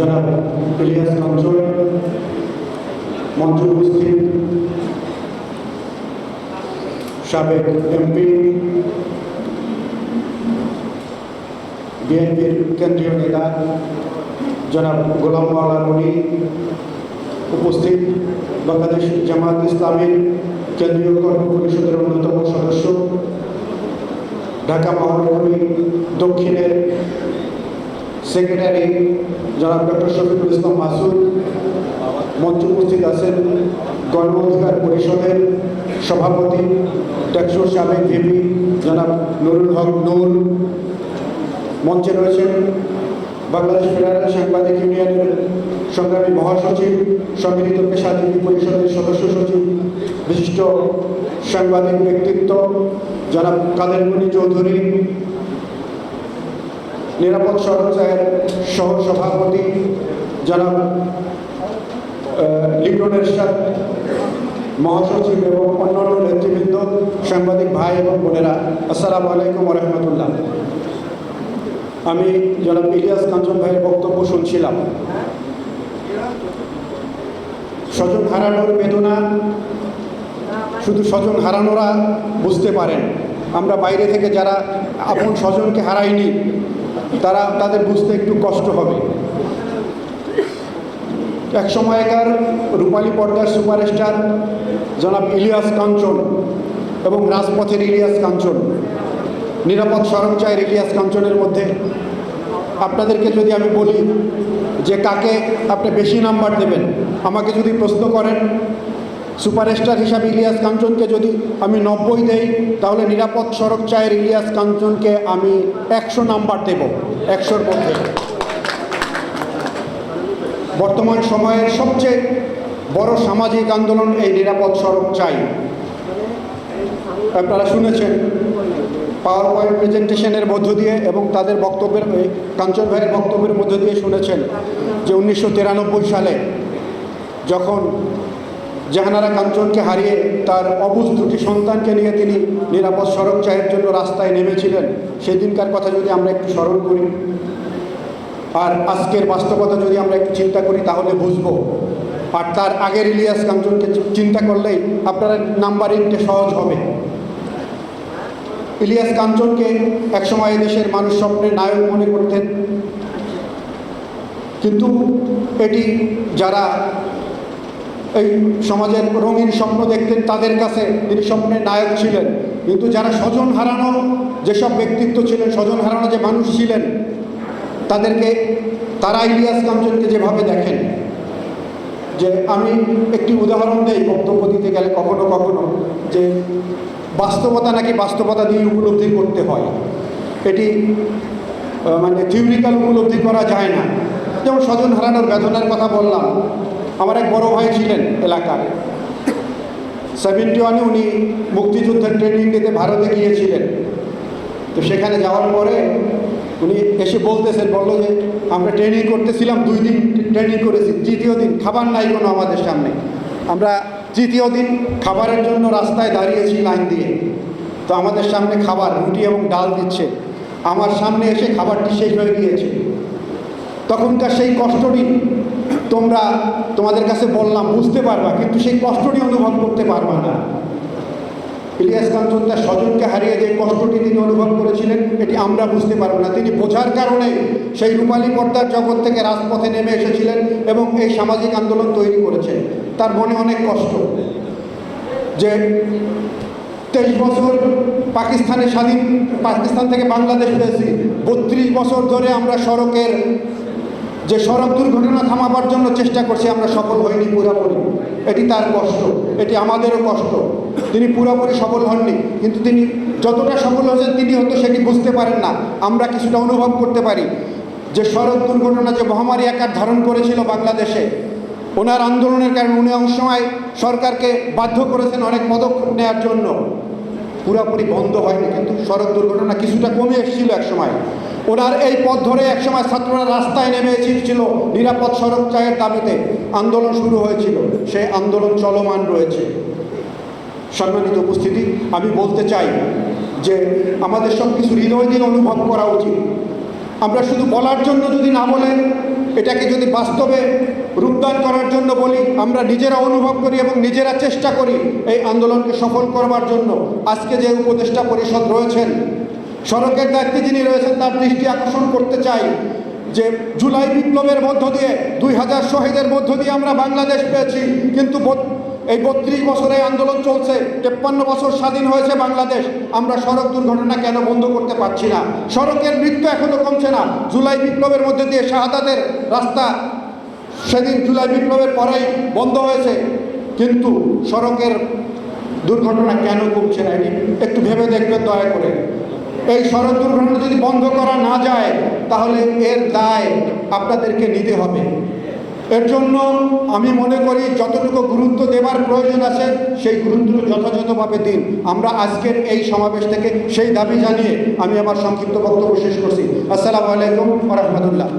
জনাব ইলিয়াস কাঞ্চন মঞ্চ উপস্থিত, সাবেক এমপি, বিএনপির কেন্দ্রীয় নেতা, জনাব গোলাম মাওলা মনি উপস্থিত, বাংলাদেশ জামাত ইসলামীর কেন্দ্রীয় কর্ম পরিষদের অন্যতম সদস্য, ঢাকা মহানগরী দক্ষিণের সেক্রেটারি জনাব ডক্টর শফিকুল ইসলাম মাসুদ, মঞ্চে উপস্থিত আছেন গণ অধিকার পরিষদের সভাপতি টেকসোর সাবেক ভিপি জনাব নুরুল হক নূর। মঞ্চে রয়েছেন বাংলাদেশ ফেডারেল সাংবাদিক ইউনিয়নের সংগ্রামী মহাসচিব, সম্মিলিত পেশাজীবী পরিষদের সদস্য সচিব, বিশিষ্ট সাংবাদিক ব্যক্তিত্ব জনাব কাদের মণি চৌধুরী নিরাপদ সরঞ্জায়ের সহ সভাপতি জনাব আহ, লিটন এরশাদ মহাসচিব এবং অন্যান্য নেতৃবৃন্দ সাংবাদিক ভাই এবং বোনেরা আসসালামু আলাইকুম রহমতুল্লাহ। আমি জনাব ইলিয়াস কাঞ্চন ভাইয়ের বক্তব্য শুনছিলাম। স্বজন হারানোর বেদনা শুধু স্বজন হারানোরা বুঝতে পারেন। আমরা বাইরে থেকে যারা আপন স্বজনকে হারাইনি তারা তাদের বুঝতে একটু কষ্ট হবে। এক সময়কার রূপালী পর্দার সুপারস্টার জনাব ইলিয়াস কাঞ্চন এবং রাজপথের ইলিয়াস কাঞ্চন, নিরাপদ সরঞ্জায়ের ইলিয়াস কাঞ্চনের মধ্যে। আপনাদেরকে যদি আমি বলি যে কাকে আপনি বেশি নাম্বার দেবেন, আমাকে যদি প্রশ্ন করেন সুপারস্টার হিসাবে ইলিয়াস কাঞ্চনকে যদি আমি নব্বই দেই, তাহলে নিরাপদ সড়ক চায়ের ইলিয়াস কাঞ্চনকে আমি একশো নাম্বার দেব, একশোর মধ্যে। বর্তমান সময়ের সবচেয়ে বড় সামাজিক আন্দোলন এই নিরাপদ সড়ক চাই। আপনারা শুনেছেন পাওয়ার পয়েন্ট প্রেজেন্টেশনের মধ্য দিয়ে এবং তাদের বক্তব্যের কাঞ্চন ভাইয়ের বক্তব্যের মধ্য দিয়ে শুনেছেন যে উনিশশো তিরানব্বই সালে যখন জাহানারা কাঞ্চনকে হারিয়ে তার অবুজ দুটি সন্তানকে নিয়ে তিনি নিরাপদ সড়ক চায়ের জন্য রাস্তায় নেমেছিলেন। সেদিনকার কথা যদি আমরা একটু স্মরণ করি, আর আজকের বাস্তবতা যদি আমরা একটু চিন্তা করি, তাহলে বুঝব। আর তার আগের ইলিয়াস কাঞ্চনকে চিন্তা করলেই আপনার নাম্বারিংটা সহজ হবে। ইলিয়াস কাঞ্চনকে একসময় দেশের মানুষ স্বপ্নের নায়ক মনে করতেন। কিন্তু এটি যারা এই সমাজের রঙিন স্বপ্ন দেখতেন তাদের কাছে। তিনি স্বপ্নের নায়ক ছিলেন। কিন্তু যারা স্বজন হারানো, যেসব ব্যক্তিত্ব ছিলেন, স্বজন হারানো যে মানুষ ছিলেন, তাদেরকে তারা ইলিয়াস কাঞ্চনকে যেভাবে দেখেন, যে আমি একটি উদাহরণ দেই বক্তব্য দিতে গেলে কখনো কখনো, যে বাস্তবতা নাকি বাস্তবতা দিয়ে উপলব্ধি করতে হয়। এটি মানে থিওরিক্যাল উপলব্ধি করা যায় না। যেমন স্বজন হারানোর বেদনার কথা বললাম আমার এক বড় ভাই ছিলেন এলাকার। সেভেন্টি ওয়ানে উনি মুক্তিযুদ্ধের ট্রেনিং দিতে ভারতে গিয়েছিলেন। তো সেখানে যাওয়ার পরে উনি এসে বলতেছেন, বলল যে, আমরা ট্রেনিং করতেছিলাম, দুই দিন ট্রেনিং করেছি, তৃতীয় দিন খাবার নাই কোনো আমাদের সামনে। আমরা তৃতীয় দিন খাবারের জন্য রাস্তায় দাঁড়িয়েছি লাইন দিয়ে। তো আমাদের সামনে খাবার, রুটি এবং ডাল দিচ্ছে। আমার সামনে এসে খাবারটি শেষ হয়ে গিয়েছে। তখনকার সেই কষ্টটি তোমরা তোমাদের কাছে বললাম, বুঝতে পারবা, কিন্তু সেই কষ্টটি অনুভব করতে পারবা না। ইলিয়াস কাঞ্চন তার স্বজনকে হারিয়ে যে কষ্টটি তিনি অনুভব করেছিলেন, এটি আমরা বুঝতে পারব না। তিনি বোঝার কারণে সেই রূপালী পর্দার জগৎ থেকে রাজপথে নেমে এসেছিলেন এবং এই সামাজিক আন্দোলন তৈরি করেছেন। তার মনে অনেক কষ্ট যে তেইশ বছর পাকিস্তানে স্বাধীন, পাকিস্তান থেকে বাংলাদেশ পেয়েছি, বত্রিশ বছর ধরে আমরা সড়কের যে সড়ক দুর্ঘটনা থামাবার জন্য চেষ্টা করছি, আমরা সফল হইনি পুরোপুরি। এটি তার কষ্ট, এটি আমাদেরও কষ্ট। তিনি পুরোপুরি সফল হননি, কিন্তু তিনি যতটা সফল হয়েছেন, তিনি হয়তো সেটি বুঝতে পারেন না। আমরা কিছুটা অনুভব করতে পারি। যে সড়ক দুর্ঘটনা, যে মহামারী আকার ধারণ করেছিল বাংলাদেশে, ওনার আন্দোলনের কারণে উনি অনেক সময় সরকারকে বাধ্য করেছেন অনেক পদক্ষেপ নেওয়ার জন্য। পুরোপুরি বন্ধ হয়নি, কিন্তু সড়ক দুর্ঘটনা কিছুটা কমে এসেছিল এক সময়। ওনার এই পথ ধরে একসময় ছাত্ররা রাস্তায় নেমে এসেছিল নিরাপদ সড়ক চায়ের দাবিতে। আন্দোলন শুরু হয়েছিল, সেই আন্দোলন চলমান রয়েছে। সম্মানিত উপস্থিতি, আমি বলতে চাই যে আমাদের সব কিছু হৃদয় দিয়ে অনুভব করা উচিত। আমরা শুধু বলার জন্য যদি না বলেন, এটাকে যদি বাস্তবে রূপদান করার জন্য বলি, আমরা নিজেরা অনুভব করি এবং নিজেরা চেষ্টা করি এই আন্দোলনকে সফল করবার জন্য। আজকে যে উপদেষ্টা পরিষদ রয়েছেন, সড়কের দায়িত্বে যিনি রয়েছেন, তার দৃষ্টি আকর্ষণ করতে চাই যে জুলাই বিপ্লবের মধ্য দিয়ে, দুই হাজার শহীদের মধ্য দিয়ে আমরা বাংলাদেশ পেয়েছি, কিন্তু এই বত্রিশ বছরে আন্দোলন চলছে, তেপ্পান্ন বছর স্বাধীন হয়েছে বাংলাদেশ, আমরা সড়ক দুর্ঘটনা কেন বন্ধ করতে পারছি না? সড়কের মৃত্যু এখনও কমছে না। জুলাই বিপ্লবের মধ্যে দিয়ে শাহাদাতের রাস্তা সেদিন জুলাই বিপ্লবের পরেই বন্ধ হয়েছে, কিন্তু সড়কের দুর্ঘটনা কেন কমছে না একটু ভেবে দেখবেন দয়া করে। এই সড়ক দুর্ঘটনা যদি বন্ধ করা না যায়, তাহলে এর দায় আপনাদেরকে নিতে হবে। এর জন্য আমি মনে করি যতটুকু গুরুত্ব দেবার প্রয়োজন আছে, সেই গুরুত্ব যথাযথভাবে দিন। আমরা আজকের এই সমাবেশ থেকে সেই দাবি জানিয়ে আমি আমার সংক্ষিপ্ত বক্তব্য শেষ করছি। আসসালামু আলাইকুম রহমতুল্লাহ।